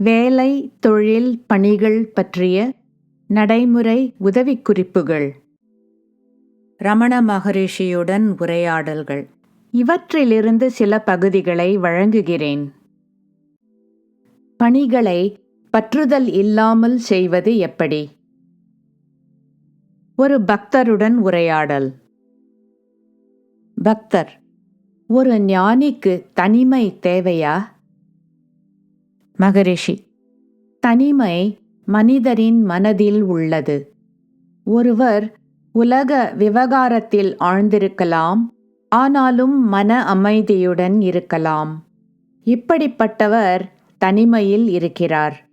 வேலை தொழில் பணிகள் பற்றிய நடைமுறை உதவிக்குறிப்புகள். ரமண மகரிஷியுடன் உரையாடல்கள். இவற்றிலிருந்து சில பகுதிகளை வழங்குகிறேன். பணிகளை பற்றுதல் இல்லாமல் செய்வது எப்படி? ஒரு பக்தருடன் உரையாடல். பக்தர் ஒரு ஞானிக்கு தனிமை தேவையா? மகரிஷி தனிமை மனிதரின் மனதில் உள்ளது. ஒருவர் உலக விவகாரத்தில் ஆழ்ந்திருக்கலாம் ஆனாலும் மன அமைதியுடன் இருக்கலாம். இப்படிப்பட்டவர் தனிமையில் இருக்கிறார்.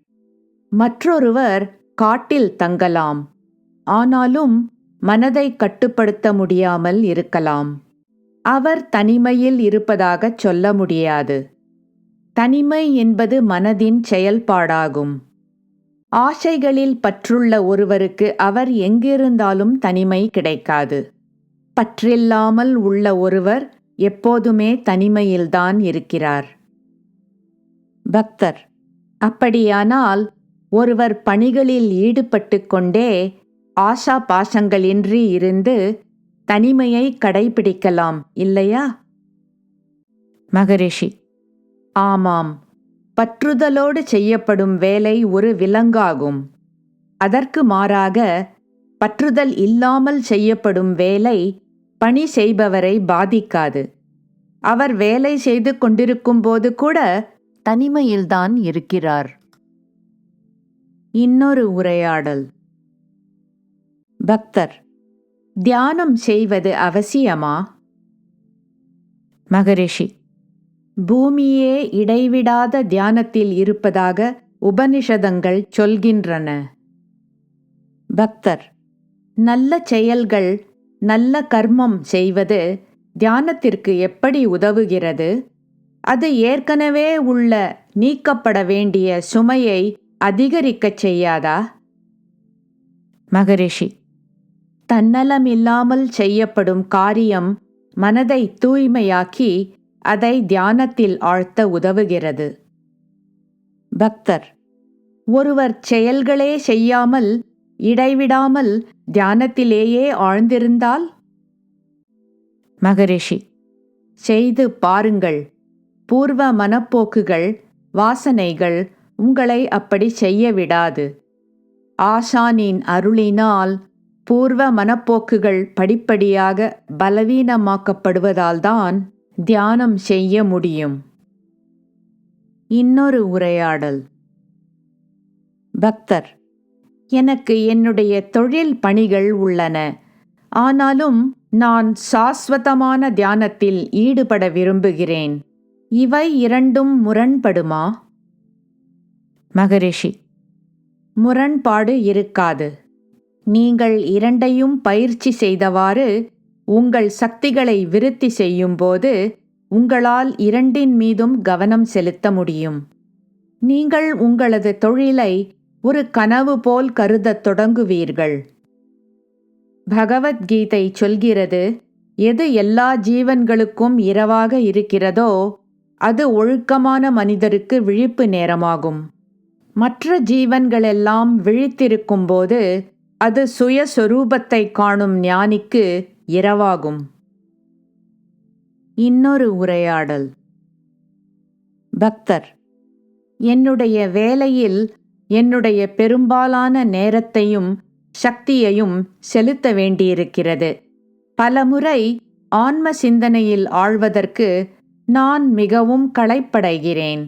மற்றொருவர் காட்டில் தங்கலாம் ஆனாலும் மனதை கட்டுப்படுத்த முடியாமல் இருக்கலாம். அவர் தனிமையில் இருப்பதாகச் சொல்ல முடியாது. தனிமை என்பது மனதின் செயல்பாடாகும். ஆசைகளில் பற்றுள்ள ஒருவருக்கு அவர் எங்கிருந்தாலும் தனிமை கிடைக்காது. பற்றில்லாமல் உள்ள ஒருவர் எப்போதுமே தனிமையில்தான் இருக்கிறார். பக்தர். அப்படியானால் ஒருவர் பணிகளில் ஈடுபட்டு கொண்டே ஆசா பாசங்களின்றி இருந்து தனிமையை கடைபிடிக்கலாம் இல்லையா? மகரிஷி. ஆமாம். பற்றுதலோடு செய்யப்படும் வேலை ஒரு விலங்காகும். அதற்கு மாறாக பற்றுதல் இல்லாமல் செய்யப்படும் வேலை பணி செய்பவரை பாதிக்காது. அவர் வேலை செய்து கொண்டிருக்கும் போது கூட தனிமையில்தான் இருக்கிறார். இன்னொரு உரையாடல். பக்தர் தியானம் செய்வது அவசியமா? மகரிஷி பூமியே இடைவிடாத தியானத்தில் இருப்பதாக உபனிஷதங்கள் சொல்கின்றன. பக்தர் நல்ல செயல்கள் நல்ல கர்மம் செய்வது தியானத்திற்கு எப்படி உதவுகிறது? அது ஏற்கனவே உள்ள நீக்கப்பட வேண்டிய சுமையை அதிகரிக்கச் செய்யாதா? மகரிஷி தன்னலமில்லாமல் செய்யப்படும் காரியம் மனதை தூய்மையாக்கி அதை தியானத்தில் ஆழ்த்த உதவுகிறது. பக்தர் ஒருவர் செயல்களே செய்யாமல் இடைவிடாமல் தியானத்திலேயே ஆழ்ந்திருந்தால்? மகரிஷி செய்து பாருங்கள். பூர்வ மனப்போக்குகள் வாசனைகள் உங்களை அப்படி செய்ய விடாது ஆசானின் அருளினால் பூர்வ மனப்போக்குகள் படிப்படியாக பலவீனமாக்கப்படுவதால்தான் தியானம் செய்ய முடியும். இன்னொரு உரையாடல். பக்தர் எனக்கு என்னுடைய தொழில் பணிகள் உள்ளன. ஆனாலும் நான் சாஸ்வதமான தியானத்தில் ஈடுபட விரும்புகிறேன். இவை இரண்டும் முரண்படுமா? மகரிஷி முரண்பாடு இருக்காது. நீங்கள் இரண்டையும் பயிற்சி செய்தவாறு உங்கள் சக்திகளை விருத்தி செய்யும்போது உங்களால் இரண்டின் மீதும் கவனம் செலுத்த முடியும். நீங்கள் உங்களது தொழிலை ஒரு கனவு போல் கருதத் தொடங்குவீர்கள். பகவத்கீதை சொல்கிறது எது எல்லா ஜீவன்களுக்கும் இரவாக இருக்கிறதோ அது ஒழுக்கமான மனிதருக்கு விழிப்பு நேரமாகும். மற்ற ஜீவன்களெல்லாம் விழித்திருக்கும்போது அது சுயஸ்வரூபத்தை காணும் ஞானிக்கு இரவாகும். இன்னொரு உரையாடல். பக்தர் என்னுடைய வேலையில் என்னுடைய பெரும்பாலான நேரத்தையும் சக்தியையும் செலுத்த வேண்டியிருக்கிறது. பலமுறை ஆன்ம சிந்தனையில் ஆழ்வதற்கு நான் மிகவும் களைப்படைகிறேன்.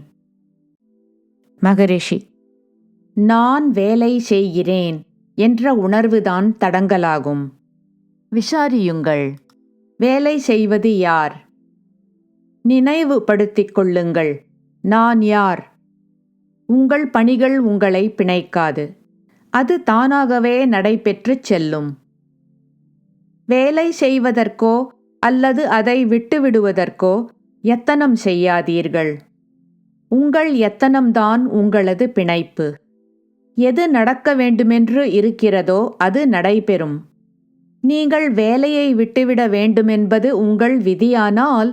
மகரிஷி நான் வேலை செய்கிறேன் என்ற உணர்வுதான் தடங்கலாகும். விசாரியுங்கள். வேலை செய்வது யார்? நினைவுபடுத்திக் கொள்ளுங்கள் நான் யார்? உங்கள் பணிகள் உங்களை பிணைக்காது. அது தானாகவே நடைபெற்றுச் செல்லும். வேலை செய்வதற்கோ அல்லது அதை விட்டுவிடுவதற்கோ எத்தனம் செய்யாதீர்கள். உங்கள் எத்தனம்தான் உங்களது பிணைப்பு. எது நடக்க வேண்டுமென்று இருக்கிறதோ அது நடைபெறும். நீங்கள் வேலையை விட்டுவிட வேண்டுமென்பது உங்கள் விதியானால்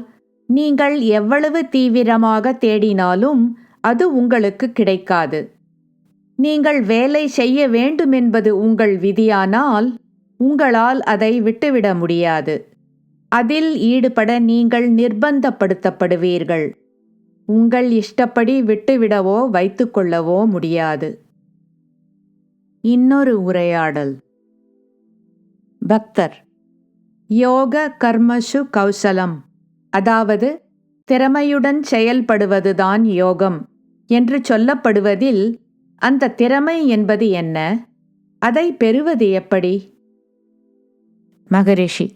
நீங்கள் எவ்வளவு தீவிரமாக தேடினாலும் அது உங்களுக்கு கிடைக்காது. நீங்கள் வேலை செய்ய வேண்டுமென்பது உங்கள் விதியானால் உங்களால் அதை விட்டுவிட முடியாது. அதில் ஈடுபட நீங்கள் நிர்பந்தப்படுத்தப்படுவீர்கள். உங்கள் இஷ்டப்படி விட்டுவிடவோ வைத்துக்கொள்ளவோ முடியாது. இன்னொரு உரையாடல். பக்தர். யோக கர்மசு கௌசலம். அதாவது திறமையுடன் செயல்படுவதுதான் யோகம் என்று சொல்லப்படுவதில் அந்த திறமை என்பது என்ன? அதை பெறுவது எப்படி? மகரிஷி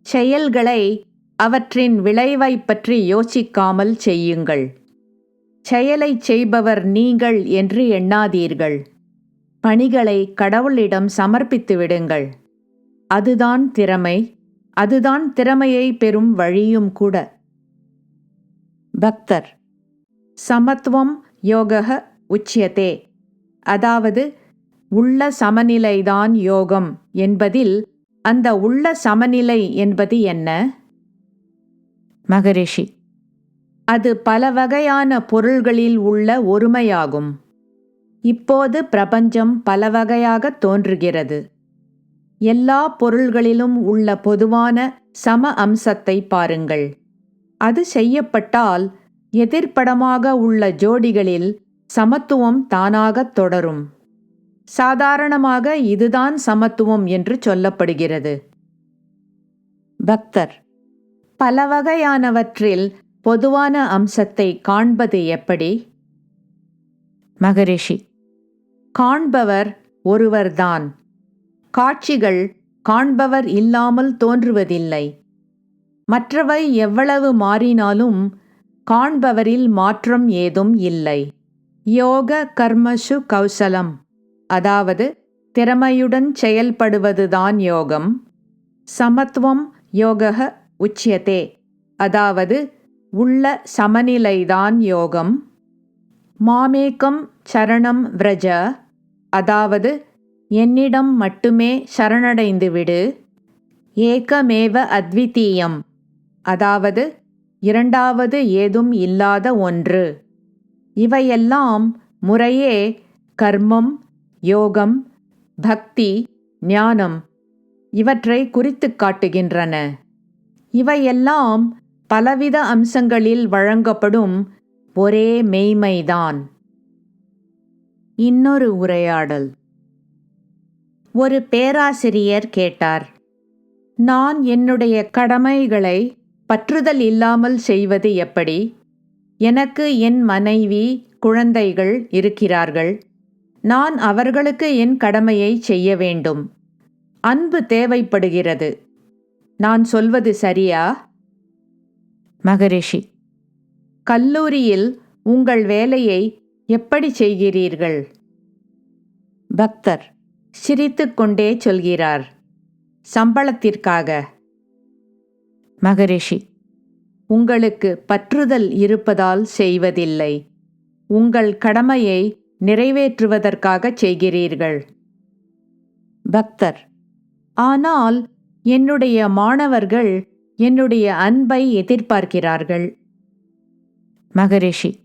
செயல்களை அவற்றின் விளைவைப் பற்றி யோசிக்காமல் செய்யுங்கள். செயலை செய்பவர் நீங்கள் என்று எண்ணாதீர்கள். பணிகளை கடவுளிடம் சமர்ப்பித்து விடுங்கள். அதுதான் திறமை அதுதான் திறமையை பெறும் வழியும் கூட. பக்தர். சமத்துவம் யோக உச்சியதே. அதாவது உள்ள சமநிலைதான் யோகம் என்பதில் அந்த உள்ள சமநிலை என்பது என்ன? மகரிஷி. அது பல வகையான பொருள்களில் உள்ள ஒருமையாகும். இப்போது பிரபஞ்சம் பல வகையாக தோன்றுகிறது. எல்லா பொருள்களிலும் உள்ள பொதுவான சம அம்சத்தை பாருங்கள். அது செய்யப்பட்டால் எதிர்ப்படமாக உள்ள ஜோடிகளில் சமத்துவம் தானாகத் தொடரும். சாதாரணமாக இதுதான் சமத்துவம் என்று சொல்லப்படுகிறது. பக்தர். பல வகையானவற்றில் பொதுவான அம்சத்தை காண்பது எப்படி? மகரிஷி. காண்பவர் ஒருவர்தான். காட்சிகள் காண்பவர் இல்லாமல் தோன்றுவதில்லை. மற்றவை எவ்வளவு மாறினாலும் காண்பவரில் மாற்றம் ஏதும் இல்லை. யோக கர்மசு கௌசலம். அதாவது திறமையுடன் செயல்படுவதுதான் யோகம். சமத்துவம் யோக உச்சியதே. அதாவது உள்ள சமநிலைதான் யோகம். மாமேக்கம் சரணம் விரஜ. அதாவது என்னிடம் மட்டுமே சரணடைந்து விடு ஏகமேவ அத்விதீயம். அதாவது இரண்டாவது ஏதும் இல்லாத ஒன்று. இவையெல்லாம் முறையே கர்மம் யோகம் பக்தி ஞானம் இவற்றை குறித்து காட்டுகின்றன. இவையெல்லாம் பலவித அம்சங்களில் வழங்கப்படும் ஒரே மெய்மைதான். இன்னொரு உரையாடல். ஒரு பேராசிரியர் கேட்டார். நான் என்னுடைய கடமைகளை பற்றுதல் இல்லாமல் செய்வது எப்படி? எனக்கு என் மனைவி குழந்தைகள் இருக்கிறார்கள். நான் அவர்களுக்கு என் கடமையை செய்ய வேண்டும். அன்பு தேவைப்படுகிறது. நான் சொல்வது சரியா? மகரிஷி கல்லூரியில் உங்கள் வேலையை எப்படி செய்கிறீர்கள்? பக்தர் சிரித்துக்கொண்டே சொல்கிறார். சம்பளத்திற்காக. மகரிஷி உங்களுக்கு பற்றுதல் இருப்பதால் செய்வதில்லை. உங்கள் கடமையை நிறைவேற்றுவதற்காக செய்கிறீர்கள். பக்தர் ஆனால் என்னுடைய மாணவர்கள் என்னுடைய அன்பை எதிர்பார்க்கிறார்கள். மகரிஷி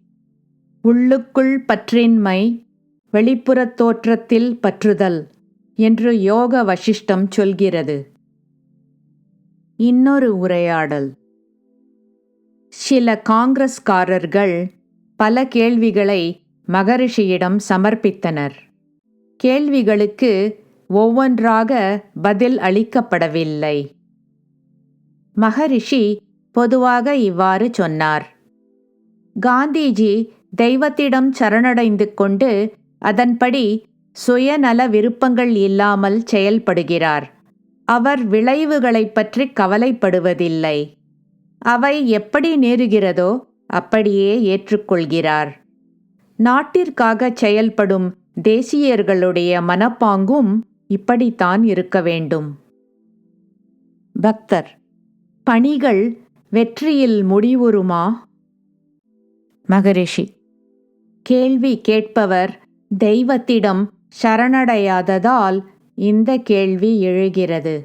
உள்ளுக்குள் பற்றின்மை வெளிப்புறத் தோற்றத்தில் பற்றுதல். என்று யோக வசிஷ்டம் சொல்கிறது. இன்னொரு உரையாடல். சில காங்கிரஸ்காரர்கள் பல கேள்விகளை மகரிஷியிடம் சமர்ப்பித்தனர். கேள்விகளுக்கு ஒவ்வொன்றாக பதில் அளிக்கப்படவில்லை. மகரிஷி பொதுவாக இவ்வாறு சொன்னார். காந்திஜி தெய்வத்திடம் சரணடைந்து கொண்டு அதன்படி சுயநல விருப்பங்கள் இல்லாமல் செயல்படுகிறார். அவர் விளைவுகளைப் பற்றி கவலைப்படுவதில்லை. அவை எப்படி நேருகிறதோ அப்படியே ஏற்றுக்கொள்கிறார். நாட்டிற்காக செயல்படும் தேசியர்களுடைய மனப்பாங்கும் இப்படித்தான் இருக்க வேண்டும். பக்தர் பணிகள் வெற்றியில் முடிவுறுமா? மகரிஷி கேள்வி கேட்பவர் தெய்வத்திடம் சரணடையாததால் இந்த கேள்வி எழுகிறது.